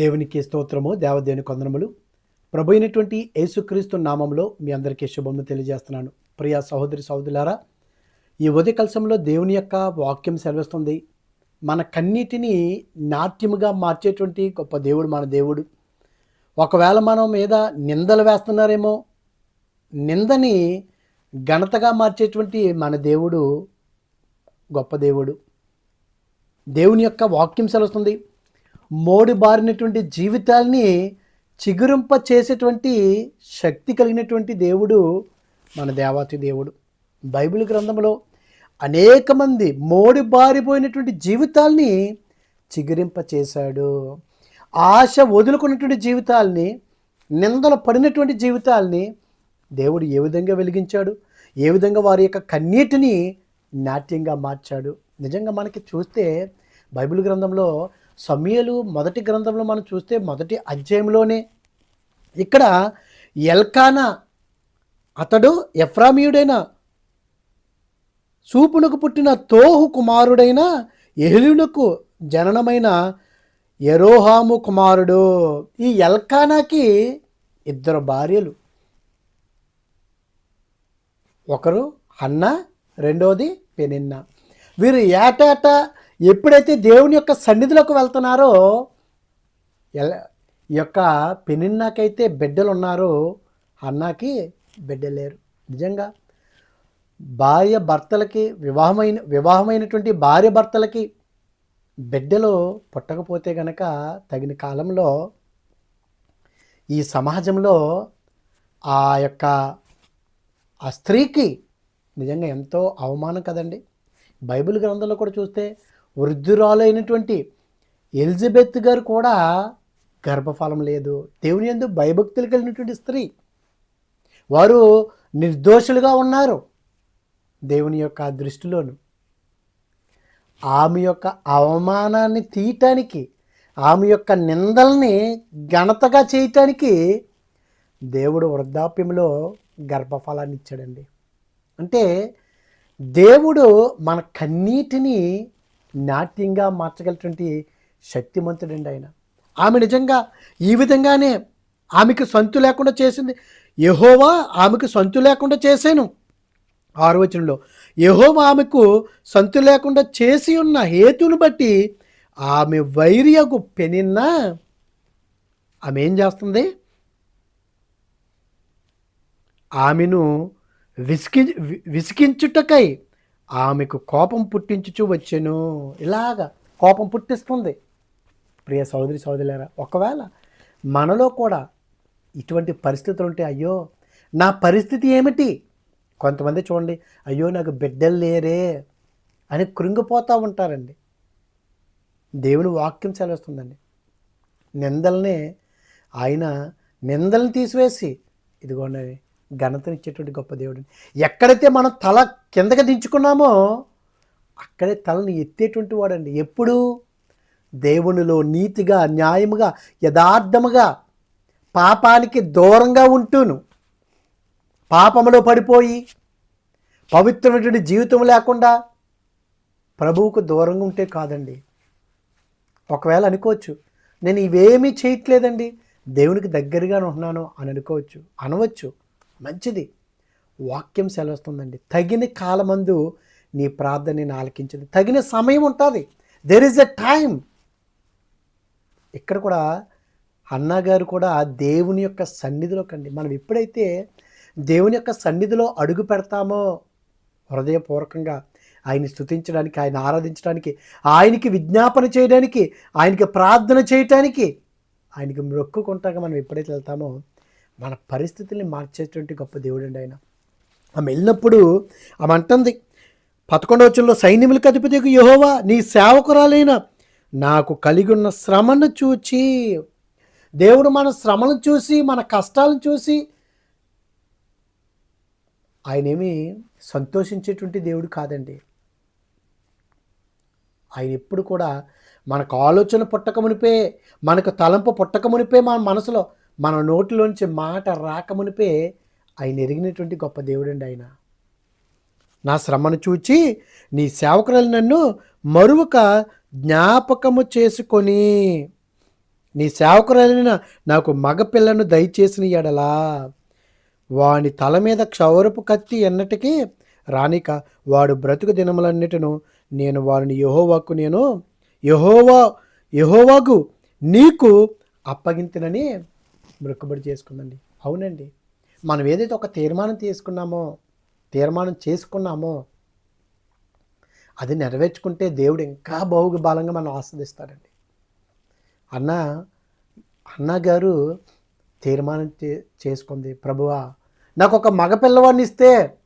దేవునికి స్తోత్రము దేవదేవుని కొందనములు. ప్రభు అయినటువంటి యేసుక్రీస్తు నామంలో మీ అందరికీ శుభములు తెలియజేస్తున్నాను. ప్రియ సహోదరి సహోదరులారా ఈ ఉదయ కలశంలో దేవుని యొక్క వాక్యం సెలవిస్తుంది. మన కన్నీటిని నాట్యముగా మార్చేటువంటి గొప్ప దేవుడు మన దేవుడు. ఒకవేళ మనం మీద నిందలు వేస్తున్నారేమో నిందని ఘనతగా మార్చేటువంటి మన దేవుడు గొప్ప దేవుడు. దేవుని యొక్క వాక్యం సెలవుస్తుంది. మోడి బారినటువంటి జీవితాల్ని చిగురింప చేసేటువంటి శక్తి కలిగినటువంటి దేవుడు మన దేవాతి దేవుడు. బైబిల్ గ్రంథంలో అనేక మంది మోడి బారిపోయినటువంటి జీవితాల్ని చిగురింప చేశాడు. ఆశ వదులుకున్నటువంటి జీవితాల్ని నిందలు పడినటువంటి జీవితాల్ని దేవుడు ఏ విధంగా వెలిగించాడు? ఏ విధంగా వారి యొక్క కన్నీటిని నాట్యంగా మార్చాడు? నిజంగా మనకి చూస్తే బైబిల్ గ్రంథంలో సమయలు మొదటి గ్రంథంలో మనం చూస్తే మొదటి అధ్యాయంలోనే ఇక్కడ ఎల్కానా అతడు ఎఫ్రామీయుడైన సూపునకు పుట్టిన తోహు కుమారుడైన ఎహ్లునకు జననమైన ఎరోహాము కుమారుడు. ఈ ఎల్కానాకి ఇద్దరు భార్యలు. ఒకరు హన్న రెండోది పెనిన్న. వీరు ఏటేటా ఎప్పుడైతే దేవుని యొక్క సన్నిధిలోకి వెళ్తున్నారో ఎలా ఈ యొక్క పెనిన్నాకైతే బిడ్డలు ఉన్నారో అన్నాకి బిడ్డలేరు. లేరు నిజంగా భార్య భర్తలకి వివాహమైన వివాహమైనటువంటి భార్య భర్తలకి బిడ్డలు పుట్టకపోతే గనక తగిన కాలంలో ఈ సమాజంలో ఆ యొక్క ఆ స్త్రీకి నిజంగా ఎంతో అవమానం కదండి. బైబిల్ గ్రంథంలో కూడా చూస్తే వృద్ధురాలైనటువంటి ఎలిజబెత్ గారు కూడా గర్భఫలం లేదు. దేవుని ఎందు భయభక్తులు కలిగినటువంటి స్త్రీ. వారు నిర్దోషులుగా ఉన్నారు దేవుని యొక్క దృష్టిలోను. ఆమె యొక్క అవమానాన్ని తీయటానికి ఆమె యొక్క నిందల్ని ఘనతగా చేయటానికి దేవుడు వృద్ధాప్యంలో గర్భఫలాన్ని ఇచ్చాడండి. అంటే దేవుడు మన కన్నీటిని నాట్యంగా మార్చగలటువంటి శక్తిమంతుడండి ఆయన. ఆమె నిజంగా ఈ విధంగానే ఆమెకు సంతు లేకుండా చేసింది. యహోవా ఆమెకు సంతు లేకుండా చేశాను. ఆరువచనంలో యహోవా ఆమెకు సంతు లేకుండా చేసి ఉన్న హేతును బట్టి ఆమె వైర్యకు పెనిన్న ఆమె ఏం చేస్తుంది? ఆమెను విసికి విసికించుటకై ఆమెకు కోపం పుట్టించుచు వచ్చెను. ఇలాగా కోపం పుట్టిస్తుంది. ప్రియ సోదరి సోదరులారా ఒకవేళ మనలో కూడా ఇటువంటి పరిస్థితులు ఉంటే అయ్యో నా పరిస్థితి ఏమిటి? కొంతమంది చూడండి అయ్యో నాకు బిడ్డలు లేరే అని కృంగిపోతూ ఉంటారండి. దేవుని వాక్యం సెలవుస్తుందండి. నిందల్ని ఆయన నిందల్ని తీసివేసి ఇదిగోండి ఘనతనిచ్చేటువంటి గొప్ప దేవుడు. ఎక్కడైతే మనం తల కిందకి దించుకున్నామో అక్కడే తలని ఎత్తేటువంటి వాడండి. ఎప్పుడు? దేవునిలో నీతిగా న్యాయముగా యథార్థముగా పాపానికి దూరంగా ఉంటూను. పాపములో పడిపోయి పవిత్రమైనటువంటి జీవితం లేకుండా ప్రభువుకు దూరంగా ఉంటే కాదండి. ఒకవేళ అనుకోవచ్చు నేను ఇవేమీ చేయట్లేదండి. దేవునికి దగ్గరగా ఉంటున్నాను అని అనుకోవచ్చు అనవచ్చు. మంచిది. వాక్యం సెలవుస్తుందండి. తగిన కాలమందు నీ ప్రార్థనని ఆలకించింది. తగిన సమయం ఉంటుంది. దెర్ ఇస్ ఎ టైం ఇక్కడ కూడా అన్నగారు కూడా దేవుని యొక్క సన్నిధిలో కండి మనం ఎప్పుడైతే దేవుని యొక్క సన్నిధిలో అడుగు పెడతామో హృదయపూర్వకంగా ఆయన స్థుతించడానికి ఆయన ఆరాధించడానికి ఆయనకి విజ్ఞాపన చేయడానికి ఆయనకి ప్రార్థన చేయటానికి ఆయనకి మొక్కుకుంటాక మనం ఎప్పుడైతే వెళ్తామో మన పరిస్థితుల్ని మార్చేటువంటి గొప్ప దేవుడు అండి ఆయన. ఆమె వెళ్ళినప్పుడు ఆమె అంటుంది పదకొండవచనంలో సైన్యములకు అధిపతికి యహోవా నీ సేవకురాలైన నాకు కలిగి ఉన్న శ్రమను చూచి దేవుడు మన శ్రమను చూసి మన కష్టాలను చూసి ఆయనేమి సంతోషించేటువంటి దేవుడు కాదండి. ఆయన ఎప్పుడు కూడా మనకు ఆలోచన పుట్టకమునిపే మనకు తలంపు పుట్టకమునిపే మన మనసులో మన నోటిలోంచి మాట రాకమునిపే ఆయన ఎరిగినటువంటి గొప్ప దేవుడండి ఆయన. నా శ్రమను చూచి నీ సేవకురాలు నన్ను మరువక జ్ఞాపకము చేసుకొని నీ సేవకురాలైన నాకు మగపిల్లను దయచేసిన ఎడలా వాని తల మీద క్షౌరపు కత్తి ఎన్నటికీ రానిక వాడు బ్రతుకు దినములన్నిటిను నేను వారిని యహోవాకు నేను యహోవా యహోవాకు నీకు అప్పగింతినని మృక్కుబడి చేసుకుందండి. అవునండి. మనం ఏదైతే ఒక తీర్మానం తీసుకున్నామో తీర్మానం చేసుకున్నామో అది నెరవేర్చుకుంటే దేవుడు ఇంకా బహుగా బలంగా మనం ఆస్వాదిస్తాడండి. అన్న అన్న గారు తీర్మానం చే- చేసుకుంది. ప్రభువా నాకు ఒక మగపిల్లవాడిని ఇస్తే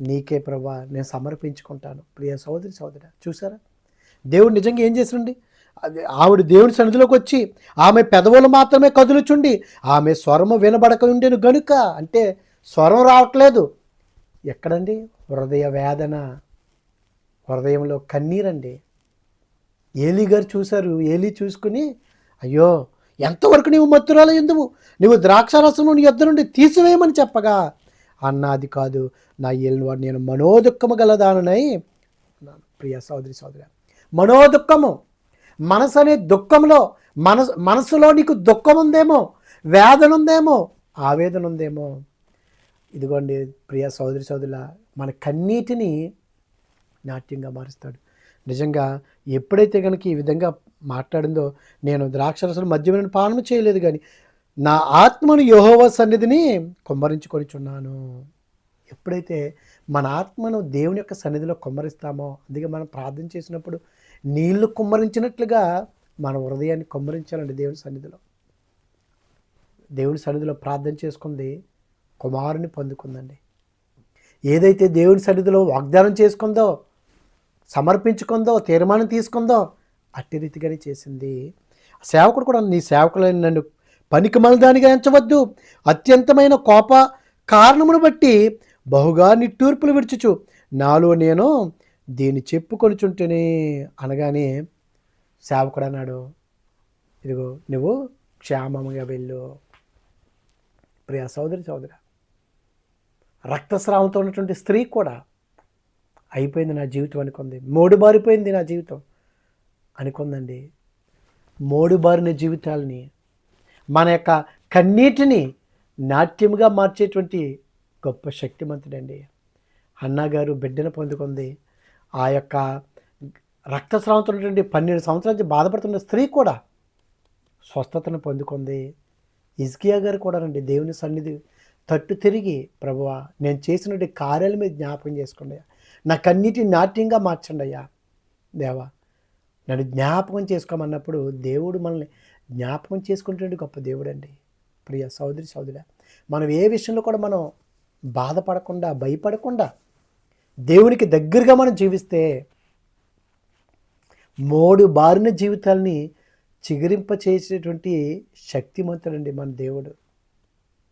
నీకే ప్రభా నేను సమర్పించుకుంటాను. ప్రియ సోదరి సోదర చూసారా? దేవుడు నిజంగా ఏం చేసిండి ఆవిడ దేవుడి సన్నిధిలోకి వచ్చి ఆమె పెదవులు మాత్రమే కదులుచుండి ఆమె స్వరము వినబడక ఉండేను గనుక. అంటే స్వరం రావట్లేదు. ఎక్కడండి? హృదయ వేదన. హృదయంలో కన్నీరండి. ఏలీ గారు చూశారు ఏలీ చూసుకుని అయ్యో ఎంతవరకు నీవు మత్తురాలు ఎందువు? నువ్వు ద్రాక్షారసము నీ ఇద్దరు నుండి తీసివేయమని చెప్పగా. అన్నది కాదు నా ఏలిన వాడు నేను మనోదుఖము గలదాననై ప్రియ సోదరి సోదరి మనోదుఖము మనసు అనే దుఃఖంలో మనసు మనసులో నీకు దుఃఖం ఉందేమో వేదన ఉందేమో ఆవేదన ఉందేమో ఇదిగోండి ప్రియ సోదరి సోదరుల మన కన్నీటిని నాట్యంగా మారుస్తాడు. నిజంగా ఎప్పుడైతే కనుక ఈ విధంగా మాట్లాడిందో నేను ద్రాక్షరసలు మద్యమైన పాలన చేయలేదు కానీ నా ఆత్మను యహోవ సన్నిధిని కుమ్మరించుకొనిచున్నాను. ఎప్పుడైతే మన ఆత్మను దేవుని యొక్క సన్నిధిలో కుమ్మరిస్తామో అందుకే మనం ప్రార్థన చేసినప్పుడు నీళ్ళు కుమ్మరించినట్లుగా మన హృదయాన్ని కుమ్మరించాలండి దేవుని సన్నిధిలో. దేవుని సన్నిధిలో ప్రార్థన చేసుకుంది కుమారుని పొందుకుందండి. ఏదైతే దేవుని సన్నిధిలో వాగ్దానం చేసుకుందో సమర్పించుకుందో తీర్మానం తీసుకుందో అట్టి రీతిగానే చేసింది. సేవకుడు కూడా నీ సేవకులను నన్ను పనికి దానిగా ఎంచవద్దు. అత్యంతమైన కోప కారణమును బట్టి బహుగా నిట్టూర్పులు విడుచుచు. నాలో నేను దీన్ని చెప్పుకొనిచుంటేనే అనగానే సేవకుడు అన్నాడు ఇదిగో నువ్వు క్షేమంగా వెళ్ళు. ప్రియ సోదరి సోదర రక్తస్రావంతో ఉన్నటువంటి స్త్రీ కూడా అయిపోయింది నా జీవితం అనుకుంది. మోడు బారిపోయింది నా జీవితం అనుకుందండి. మోడు బారిన జీవితాలని మన యొక్క కన్నీటిని నాట్యముగా మార్చేటువంటి గొప్ప శక్తిమంతుడండి. అన్నగారు బిడ్డను పొందుకుంది. ఆ యొక్క రక్తస్రావంతో ఉన్నటువంటి పన్నెండు సంవత్సరాల నుంచి బాధపడుతున్న స్త్రీ కూడా స్వస్థతను పొందుకుంది. ఇజ్కియా గారు కూడా రండి దేవుని సన్నిధి తట్టు తిరిగి ప్రభువా నేను చేసినటువంటి కార్యాల మీద జ్ఞాపకం చేసుకోండి అయ్యా. నా నాట్యంగా మార్చండి అయ్యా. దేవా నన్ను జ్ఞాపకం చేసుకోమన్నప్పుడు దేవుడు మనల్ని జ్ఞాపకం చేసుకుంటుండే గొప్ప దేవుడు అండి ప్రియ సోదరి సోదరి మనం ఏ విషయంలో కూడా మనం బాధపడకుండా భయపడకుండా దేవునికి దగ్గరగా మనం జీవిస్తే మోడు బారిన జీవితాల్ని చిగురింప చేసేటువంటి శక్తిమంతుడండి మన దేవుడు.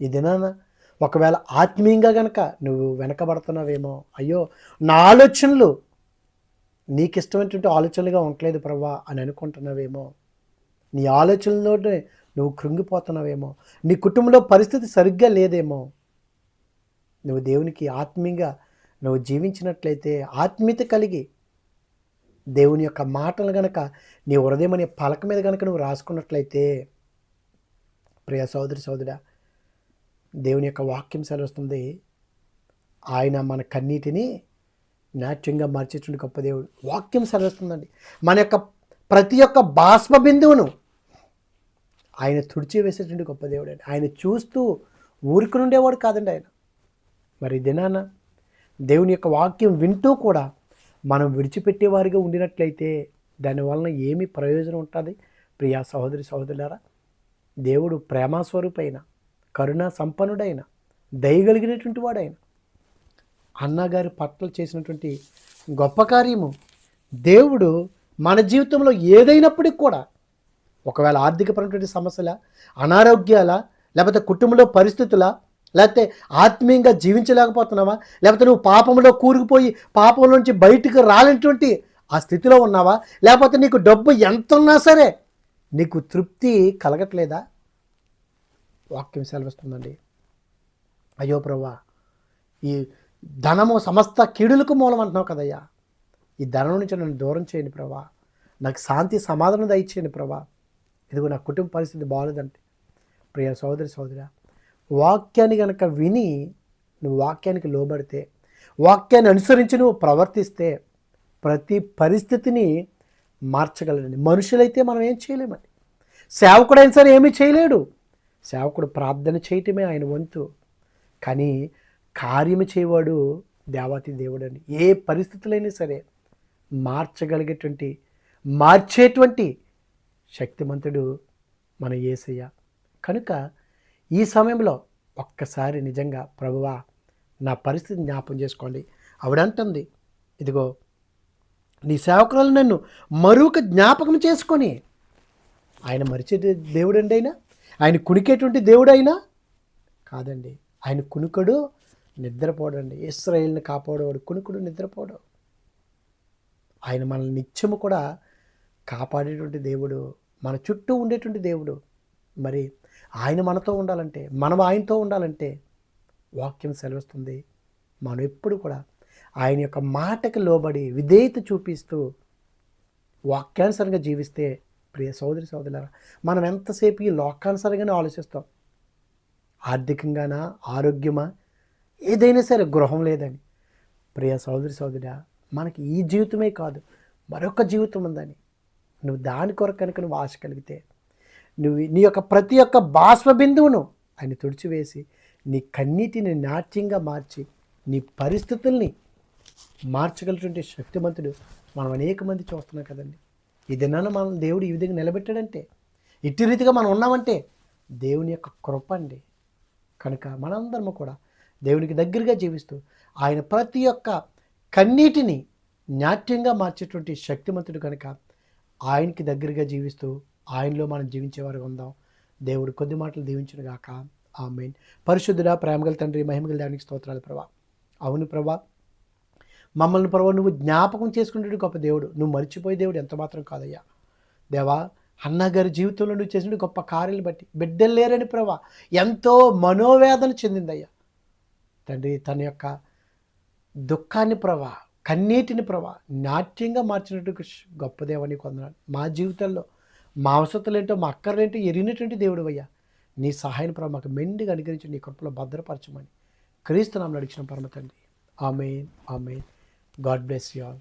ఇదేనా ఒకవేళ ఆత్మీయంగా గనక నువ్వు వెనకబడుతున్నావేమో అయ్యో నా ఆలోచనలు నీకు ఇష్టమైనటువంటి ఆలోచనలుగా ఉండలేదు ప్రభా అని అనుకుంటున్నావేమో నీ ఆలోచనలోనే నువ్వు కృంగిపోతున్నావేమో నీ కుటుంబంలో పరిస్థితి సరిగ్గా లేదేమో నువ్వు దేవునికి ఆత్మీయంగా నువ్వు జీవించినట్లయితే ఆత్మీయత కలిగి దేవుని యొక్క మాటలు గనక నీ హృదయం అనే పలక మీద కనుక నువ్వు రాసుకున్నట్లయితే ప్రియ సోదరి సోదరా దేవుని యొక్క వాక్యం సెలవుస్తుంది ఆయన మన కన్నీటిని నాట్యంగా మార్చేటువంటి గొప్ప దేవుడు. వాక్యం సెలవుస్తుందండి. మన యొక్క ప్రతి ఒక్క బాష్ప బిందువును ఆయన తుడిచివేసేటువంటి గొప్ప దేవుడు అండి ఆయన చూస్తూ ఊరికి ఉండేవాడు కాదండి ఆయన. మరి దినాన దేవుని యొక్క వాక్యం వింటూ కూడా మనం విడిచిపెట్టేవారిగా ఉండినట్లయితే దానివలన ఏమి ప్రయోజనం ఉంటుంది? ప్రియా సహోదరి సహోదరులారా దేవుడు ప్రేమాస్వరూపైన కరుణా సంపన్నుడైన దయగలిగినటువంటి వాడైన అన్నగారి పట్ల చేసినటువంటి గొప్ప కార్యము దేవుడు మన జీవితంలో ఏదైనప్పటికి కూడా ఒకవేళ ఆర్థికపరమైనటువంటి సమస్యల అనారోగ్యాల లేకపోతే కుటుంబంలో పరిస్థితుల లేకపోతే ఆత్మీయంగా జీవించలేకపోతున్నావా? లేకపోతే నువ్వు పాపంలో కూరుకుపోయి పాపం నుంచి బయటికి రాలేటువంటి ఆ స్థితిలో ఉన్నావా? లేకపోతే నీకు డబ్బు ఎంత ఉన్నా సరే నీకు తృప్తి కలగట్లేదా? వాక్యం సెలవిస్తుందండి. అయ్యో ప్రభా ఈ ధనము సమస్త కీడులకు మూలం అంటున్నావు కదయ్యా. ఈ ధనం నుంచి నన్ను దూరం చేయండి ప్రభా నాకు శాంతి సమాధానం దయచేయండి ప్రభా ఇదిగో నా కుటుంబ పరిస్థితి బాగాలేదండి ప్రియ సోదరి సోదరా వాక్యాన్ని కనుక విని నువ్వు వాక్యానికి లోబడితే వాక్యాన్ని అనుసరించి నువ్వు ప్రవర్తిస్తే ప్రతి పరిస్థితిని మార్చగలడండి. మనుషులైతే మనం ఏం చేయలేమండి అయిన సరే ఏమీ చేయలేడు. సేవకుడు ప్రార్థన చేయటమే ఆయన వంతు. కానీ కార్యము చేయవాడు దేవాతి దేవుడు అండి ఏ పరిస్థితులైనా సరే మార్చగలిగేటువంటి మార్చేటువంటి శక్తిమంతుడు మన యేసయ్య కనుక ఈ సమయంలో ఒక్కసారి నిజంగా ప్రభువా నా పరిస్థితి జ్ఞాపం చేసుకోండి. ఆవిడంటుంది ఇదిగో నీ సేవకురాలు నన్ను మరొక జ్ఞాపకం చేసుకొని ఆయన మరిచే దేవుడండి అయినా? ఆయన కునికేటువంటి దేవుడైనా కాదండి ఆయన కునుకడు నిద్రపోడండి. ఇస్రాయిల్ని కాపాడేవాడు కునుకుడు నిద్రపోడు. ఆయన మనల్ని నిత్యము కూడా కాపాడేటువంటి దేవుడు మన చుట్టూ ఉండేటువంటి దేవుడు. మరి ఆయన మనతో ఉండాలంటే మనం ఆయనతో ఉండాలంటే వాక్యం సెలవిస్తుంది. మనం ఎప్పుడు కూడా ఆయన యొక్క మాటకి లోబడి విధేయత చూపిస్తూ వాక్యానుసరంగా జీవిస్తే ప్రియ సోదరి సోదరులారా మనం ఎంతసేపు ఈ లోకానుసరంగానే ఆలోచిస్తాం? ఆర్థికంగానా ఆరోగ్యమా? ఏదైనా సరే గృహం లేదని. ప్రియ సోదరి సోదరా మనకి ఈ జీవితమే కాదు మరొక జీవితం ఉందని. నువ్వు దాని కొరకు కనుక నువ్వు ఆశ కలిగితే నువ్వు నీ యొక్క ప్రతి ఒక్క బాష్ప బిందువును ఆయన తుడిచివేసి నీ కన్నీటిని నాట్యంగా మార్చి నీ పరిస్థితుల్ని మార్చగలిగినటువంటి శక్తిమంతుడు మనం అనేక మంది చూస్తున్నాం కదండి. ఈ దినాన మనం దేవుడు ఈ విధంగా నిలబెట్టాడంటే ఇట్టి రీతిగా మనం ఉన్నామంటే దేవుని యొక్క కృప అండి. కనుక మనందరము కూడా దేవునికి దగ్గరగా జీవిస్తూ ఆయన ప్రతి ఒక్క కన్నీటిని నాట్యంగా మార్చేటువంటి శక్తిమంతుడు కనుక ఆయనకి దగ్గరగా జీవిస్తూ ఆయనలో మనం జీవించేవారు ఉందాం. దేవుడు కొద్ది మాటలు దీవించిన గాక. ఆ మెయిన్ పరిశుద్ధుడ ప్రేమగల తండ్రి మహిమగల దానికి స్తోత్రాలు ప్రభా. అవును ప్రభా. మమ్మల్ని ప్రభా నువ్వు జ్ఞాపకం చేసుకునేటువంటి గొప్ప దేవుడు. నువ్వు మర్చిపోయే దేవుడు ఎంత మాత్రం కాదయ్యా. దేవా అన్న గారి జీవితంలో నువ్వు చేసిన గొప్ప కార్యాలు బట్టి బిడ్డలు లేరని ప్రభా ఎంతో మనోవేదన చెందిందయ్యా. తండ్రి తన యొక్క దుఃఖాన్ని ప్రభా కన్నీటిని ప్రభా నాట్యంగా మార్చినట్టు గొప్ప దేవుని కొందనాడు మా జీవితంలో మా అవసరతలేంటో మా అక్కర్లేంటో ఎరిగినటువంటి దేవుడు అయ్యా నీ సహాయం ప్రభు మాకు మెండుగా అనుగ్రహించి నీ కృపలో భద్రపరచమని క్రీస్తు నామలు అడిగిన పరమ తండ్రి. Amen amen. God bless you all.